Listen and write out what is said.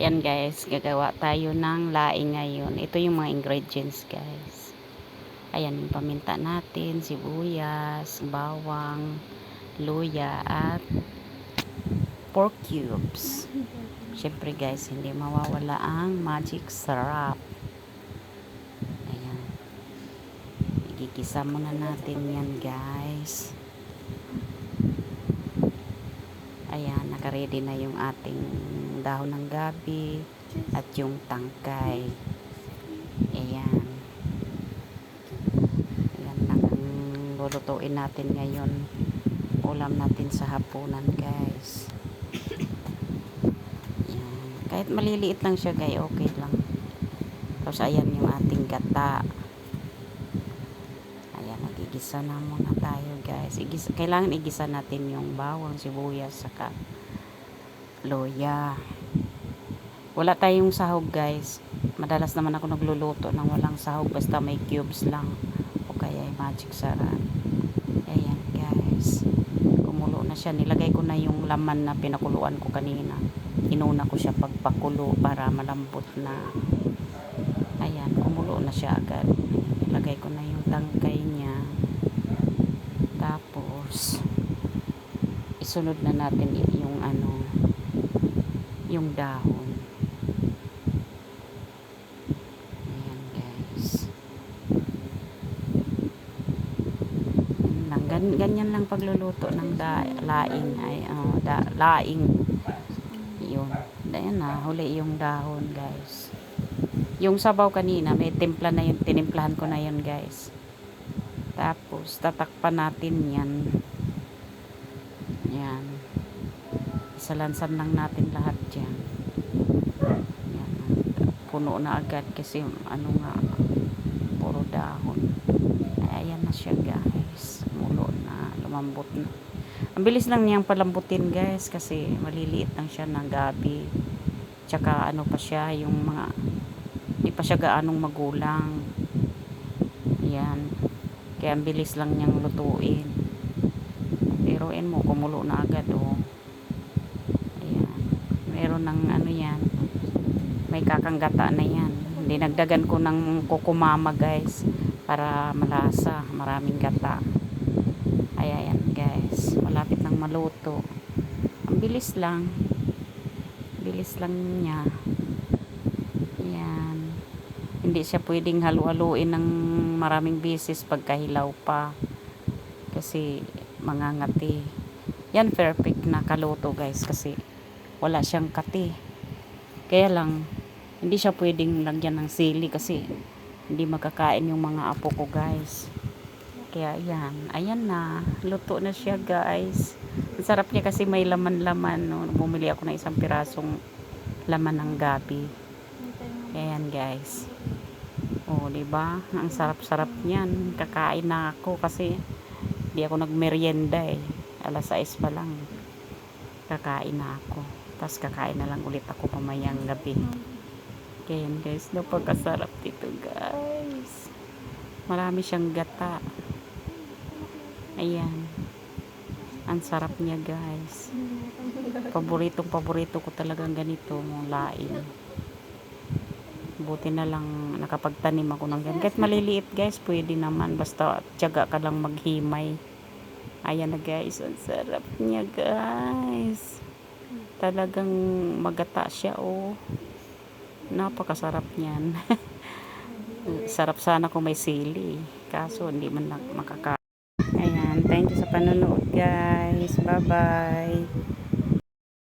Ayan guys, gagawa tayo ng laing ngayon. Ito yung mga ingredients guys. Ayan yung paminta natin, sibuyas, bawang, luya, at pork cubes. Siyempre guys, hindi mawawala ang magic syrup. Ayan. Igigisa muna natin yan guys. Ayan, nakaredy na yung ating dahon ng gabi at yung tangkay. Ayan. Ayan lang ang lulutuin natin ngayon. Ulam natin sa hapunan, guys. Ayan. Kahit maliliit lang siya, guys, okay lang. Tapos, ayan yung ating gata. Ayan, nagigisa na muna tayo, guys. Igisa, kailangan igisa natin yung bawang, sibuyas, saka loya. Wala tayong sahog guys. Madalas naman ako nagluluto ng walang sahog basta may cubes lang. O kaya yung magic sarap. Ayan guys. Kumulo na siya. Nilagay ko na yung laman na pinakuluan ko kanina. Inuna ko siya pagpakulo para malambot na. Ayan, kumulo na siya agad. Nilagay ko na yung tangkay niya. Tapos, isunod na natin yung ano, yung dahon. Ayan guys. Ayan lang. Gan, ganyan lang pagluluto ng da, laing. Ay, oh, da, laing. Yun. Ayan na, huli yung dahon guys. Yung sabaw kanina, may timpla na yun. Tinimplahan ko na yun guys. Tapos, tatakpan natin yan. Yan. Isalansan lang natin lahat dyan. Yan. Puno na agad kasi ano nga, puro dahon. Ay, ayan na siya lumambot na. Ang bilis lang niyang palambutin guys kasi maliliit lang siya ng gabi. Tsaka ano pa siya, yung mga, hindi pa siya gaanong magulang. Yan. Kaya ang bilis lang niyang lutuin. Biruin mo, kumulo na agad oh. Ayan. Meron ng ano yan. May kakanggata na yan. Dinagdagan ko ng kukumama guys. Para malasa. Maraming gata. Ay, ayan guys. Malapit nang maluto. Ang bilis lang. Bilis lang niya. Ayan. Hindi siya pwedeng halu-haluin ng maraming bisis pagkahilaw pa. Kasi mangangati. Yan perfect na kaluto guys kasi wala siyang kati. Kaya lang hindi siya pwedeng lagyan ng sili kasi hindi makakain yung mga apo ko guys. Kaya yan, ayan na. Luto na siya guys. Ang sarap niya kasi may laman-laman. No? Bumili ako ng isang pirasong laman ng gabi. Ayan guys. Oh, 'di ba? Ang sarap-sarap niyan. Kakain na ako kasi hindi ako nagmeryenda eh. Alas 6 pa lang. Kakain na ako. Tapos kakain na lang ulit ako pamayang gabi. Kaya yan guys, napakasarap dito guys. Marami siyang gata. Ayan. Ang sarap niya guys. Paboritong paborito ko talagang ganito, mga laing. Buti na lang nakapagtanim ako ng ganyan. Kahit maliliit guys, pwede naman. Basta tiyaga ka lang maghimay. Ayan na guys, ang sarap niya guys. Talagang magata siya oh. Napakasarap niyan. Sarap sana kung may sili. Kaso hindi man makaka. Thank you sa panonood guys. Bye bye.